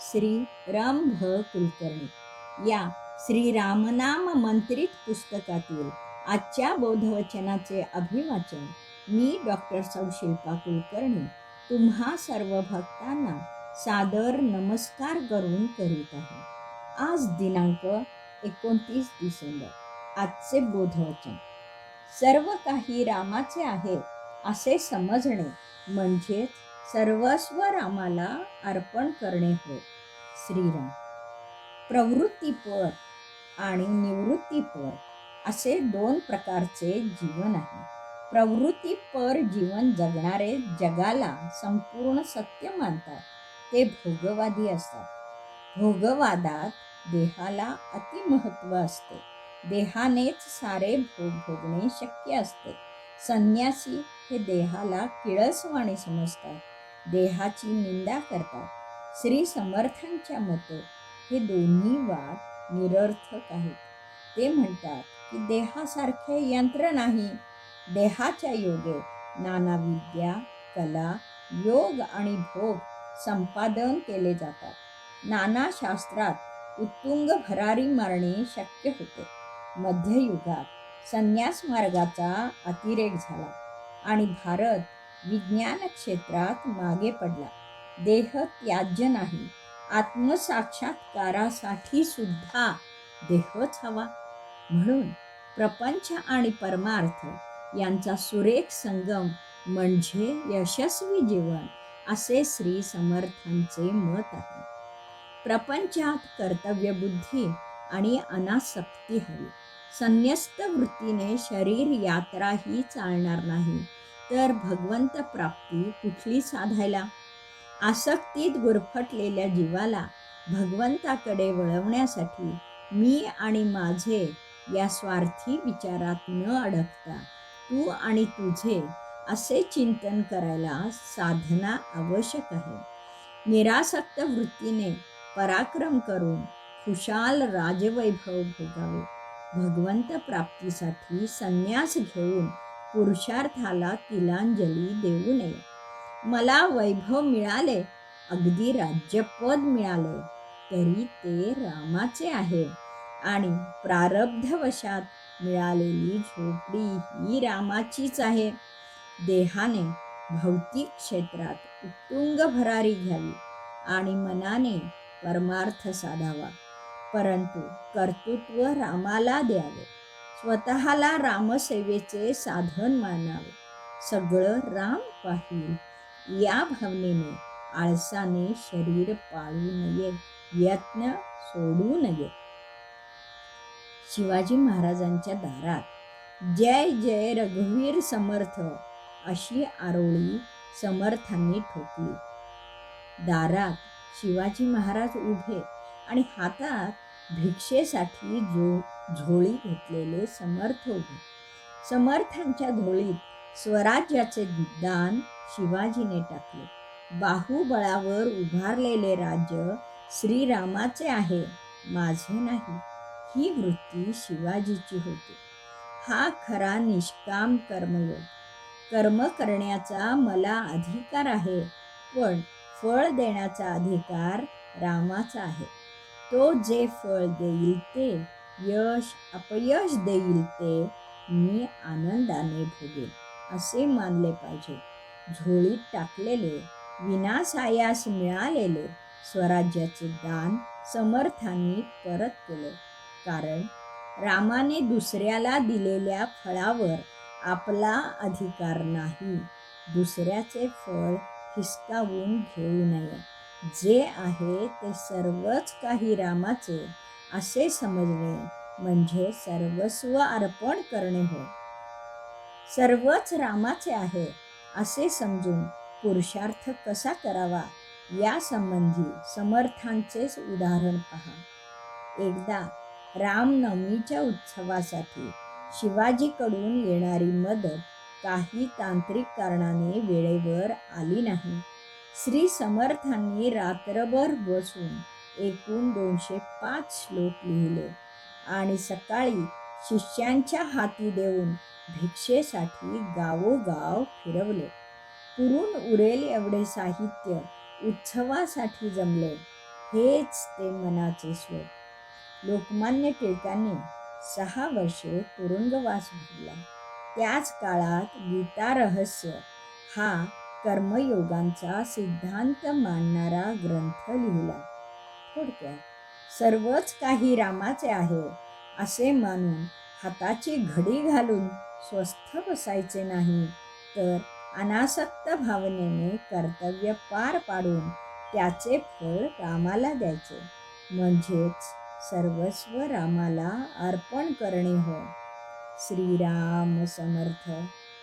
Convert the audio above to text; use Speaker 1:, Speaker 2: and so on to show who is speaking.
Speaker 1: श्री रम भ. कुलकर्णी. या श्री रामनाम मंत्रित पुस्तकातील आजच्या बोधवचनाचे अभिवाचन मी डॉक्टर सौशिल्पा कुलकर्णी तुम्हा सर्व भक्तांना सादर नमस्कार करून करीत आहे. आज दिनांक एकोणतीस डिसेंबर आजचे बोधवचन. सर्व काही रामाचे आहे असे समजणे म्हणजेच सर्वस्व रामाला अर्पण करणे हो श्रीराम प्रवृत्तीपर आणि निवृत्तीपर असे दोन प्रकारचे जीवन आहे. प्रवृत्तीपर जीवन जगणारे जगाला संपूर्ण सत्य मानतात. ते भोगवादी असतात. भोगवादात देहाला अतिमहत्व असते. देहानेच सारे भोग भोगणे शक्य असते. संन्यासी हे देहाला किळसवाणे समजतात. देहाची निंदा करतात. श्री समर्थांच्या मते हे दोन्ही वाद निरर्थक आहेत. ते म्हणतात की देहासारखे यंत्र नाही. देहाच्या योगे नाना विद्या कला योग आणि भोग संपादन केले जातात. नाना शास्त्रात उत्तुंग भरारी मारणे शक्य होते. मध्ययुगात संन्यास मार्गाचा अतिरेक झाला आणि भारत विज्ञान क्षेत्रात मागे पडला. देह त्याज्य नाही. आत्मसाक्षात्कारासाठी सुद्धा देहच हवा. म्हणून प्रपंच आणि परमार्थ यांचा सुरेख संगम म्हणजे यशस्वी जीवन असे श्री समर्थांचे मत आहे. प्रपंचात कर्तव्यबुद्धी आणि अनासक्ती हवी. संन्यस्त वृत्तीने शरीर यात्राही चालणार नाही. तर भगवंत प्राप्ती कुठली साधायला? आसक्तीत गुरफटलेल्या जीवाला भगवंताकडे वळवण्यासाठी मी आणि माझे या स्वार्थी विचारात न अडकता तू आणि तुझे असे चिंतन करायला साधना आवश्यक आहे. निरासक्त वृत्तीने पराक्रम करून खुशाल राजवैभव भोगावे. भगवंत प्राप्तीसाठी संन्यास घेऊन पुरुषार्थाला तिलांजली देऊ नये. मला वैभव मिळाले अगदी राज्यपद मिळाले तरी ते रामाचे आहे. आणि प्रारब्धवशात मिळालेली झोपडी ही रामाचीच आहे. देहाने भौतिक क्षेत्रात उत्तुंग भरारी घ्यावी आणि मनाने परमार्थ साधावा परंतु कर्तृत्व रामाला द्यावे. स्वतःला रामसेवेचे साधन मानावे. सगळं राम पाहिल. या भावनेने आळसाने शरीर पाळू नये यत्न सोडू नये. शिवाजी महाराजांच्या दारात जय जय रघुवीर समर्थ अशी आरोळी समर्थांनी ठोकली. दारात शिवाजी महाराज उभे आणि हातात भिक्षेसाठी जो झोळी घेतलेले समर्थ होते समर्थांच्या झोळीत स्वराज्याचे दान शिवाजीने टाकले. बाहुबळावर उभारलेले राज्य श्रीरामाचे आहे माझे नाही. ही वृत्ती शिवाजीची होती. हा खरा निष्काम कर्मयोग. कर्म करण्याचा मला अधिकार आहे पण फळ देण्याचा अधिकार रामाचा आहे. तो जे फळ देईल ते यश अपयश देईल ते मी आनंदाने भोगेल असे मानले पाहिजे. झोळीत टाकलेले विनासायास मिळालेले स्वराज्याचे दान समर्थांनी परत केले. कारण रामाने दुसऱ्याला दिलेल्या फळावर आपला अधिकार नाही. दुसऱ्याचे फळ हिसकावून घेऊ नये. जे आहे ते सर्वच काही रामाचे असे समजणे म्हणजे सर्वस्व अर्पण करणे होय. सर्वच रामाचे आहे असे समजून पुरुषार्थ कसा करावा या संबंधी समर्थांचेच उदाहरण पहा. एकदा रामनवमीच्या उत्सवासाठी शिवाजीकडून येणारी मदत काही तांत्रिक कारणाने वेळेवर आली नाही. श्री समर्थांनी रात्रभर बसून एकूण दोनशे पाच श्लोक लिहिले आणि सकाळी शिष्यांच्या हाती देऊन भिक्षेसाठी गावोगाव फिरवले. पुरून उरेल एवढे साहित्य उत्सवासाठी जमले हेच ते मनाचे स्वर लोकमान्य टिळकांनी सहा वर्षे तुरुंगवास भरला. त्याच काळात गीता रहस्य हा कर्मयोगांचा सिद्धांत मांडणारा ग्रंथ लिहिला. थोडक्यात सर्वच काही रामाचे आहे असे मानून हाताची घडी घालून स्वस्थ बसायचे नाही तर अनासक्त भावनेने कर्तव्य पार पाडून त्याचे फळ रामाला द्यायचे. म्हणजेच सर्वस्व रामाला अर्पण करणे होय श्रीराम समर्थ.